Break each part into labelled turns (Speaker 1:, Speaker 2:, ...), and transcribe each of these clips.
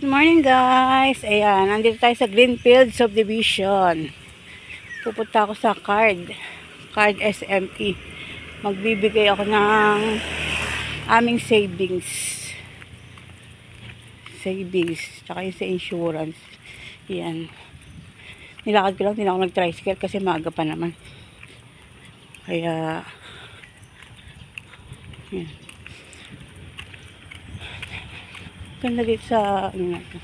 Speaker 1: Good morning guys. Ayan, nandito tayo sa Greenfield Subdivision. Pupunta ako sa card. Card SME. Magbibigay ako ng aming savings. Savings. Tsaka yung sa insurance. Ayan. Nilakad ko lang, hindi ako nag-tricycle kasi maaga pa naman. Kaya, ayan. Ganda dito sa, ano na to.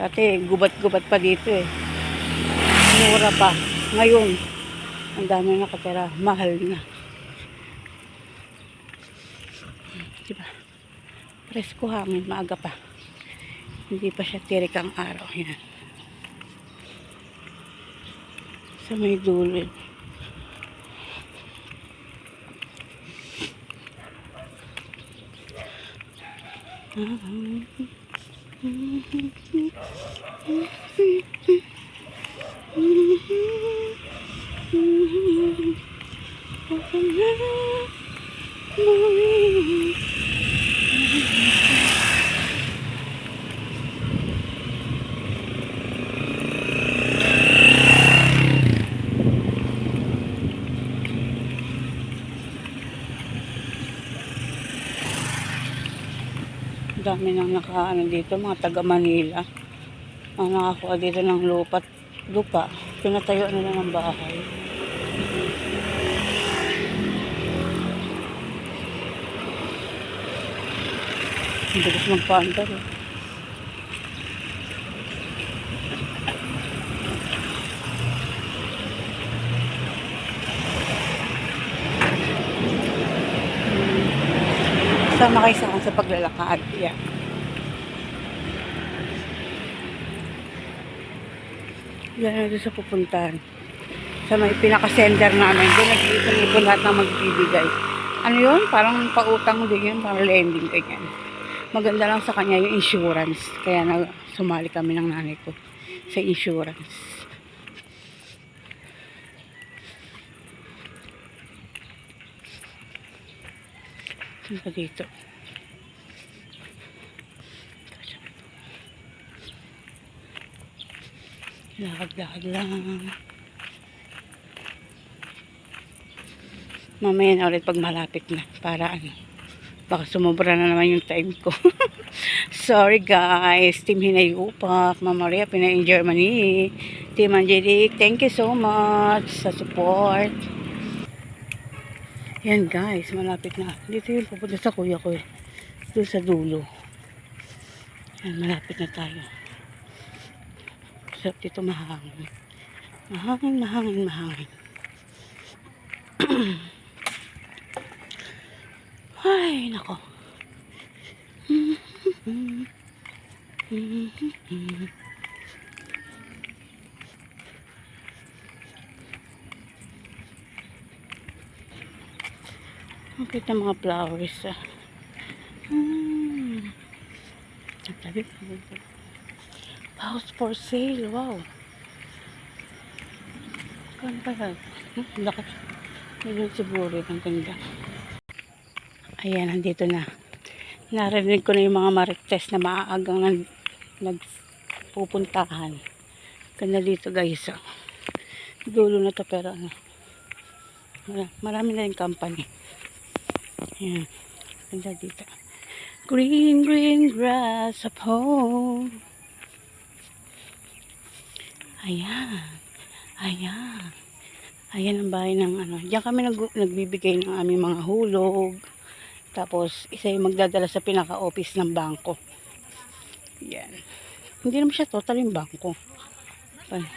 Speaker 1: Dati, gubat-gubat pa dito eh. Mura pa. Ngayon, ang dami na nakatira. Mahal na. Diba? Presko hangin, maaga pa. Hindi pa siya tirik ang araw. Yan. Sa may dulo. Oh, my God. Dami nang nakaano dito, mga taga Manila. Ang nakakuha dito ng lupa, lupa. Pinatayo nila ng bahay. Hindi ko magpaandar eh. Sama kayo sa akin sa paglalakad. Yeah. Yan na sa pupuntahan. Sa may pinaka-sender namin. Doon nag-iipon-ipon lahat ng magbibigay. Ano yun? Parang pautang din yun. Parang lending ganyan. Maganda lang sa kanya yung insurance. Kaya na sumali kami ng nanay ko sa insurance. Saan ba dito? Lakad-lakad lang. Mamaya na ulit pag malapit na. Para ano. Baka sumobra na naman yung time ko. Sorry guys. Team Hinayupak. Mama Maria, Pinain Germany. Team Angelique. Thank you so much sa support. Yan guys. Malapit na. Dito yung pupunta sa kuya ko eh. Doon sa dulo. Yan, malapit na tayo. Sarap dito mahangin. Mahangin, mahangin, mahangin. Ay, nako. Ang ng mga flowers ah. Hmm. House for sale. Wow. Kano ba yan? Hmm, Laki. Million siguro ang ganda. Ayan, nandito na. Narinig ko na yung mga marites na maaagang nag, nagpupuntahan. Ganda dito guys. Oh. Dulo na to pero ano. mara- Marami na yung company. Ayan. Ganda dito. Green, green grass of home. Ayan. Ayan. Ayan ang bahay ng ano. Diyan kami nag, nagbibigay ng aming mga hulog. Tapos, isa yung magdadala sa pinaka-office ng bangko. Ayan. Hindi naman siya total yung bangko.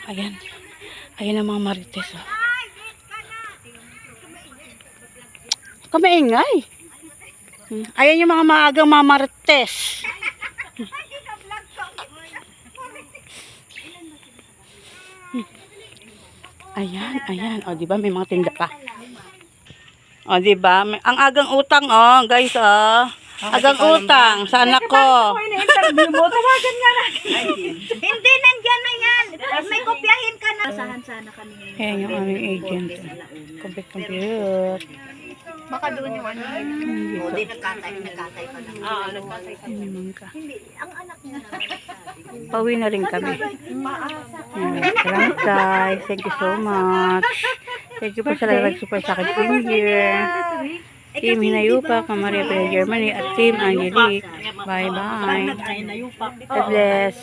Speaker 1: Ayan. Ayan ang mga marites. Oh. Kamaingay. Ayan yung mga maagang mga marites. Ayan, ayan. O, di ba may mga tinda pa? O, di ba? May- Ang agang utang, oh, guys, oh. Agang utang sa anak ko.
Speaker 2: interview mo, tawagan nga natin. Hindi, nandyan na yan. May kopyahin ka na. Basahan sana kami ngayon.
Speaker 1: Ayan yung aming agent. Compute, compute.
Speaker 2: Baka doon yung ano. Hindi, nagkatay, nagkatay pa lang. Oo, nagkatay pa.
Speaker 1: Naman ka?
Speaker 2: Hindi, ang anak niya naman.
Speaker 1: pauwi na rin kami. Ayan, salamat guys. Thank you so much. Thank you po sa lahat super sa akin team here. Team Hinayupa, Kamaria Paya Germany, at Team Angelique. Bye-bye. God bless.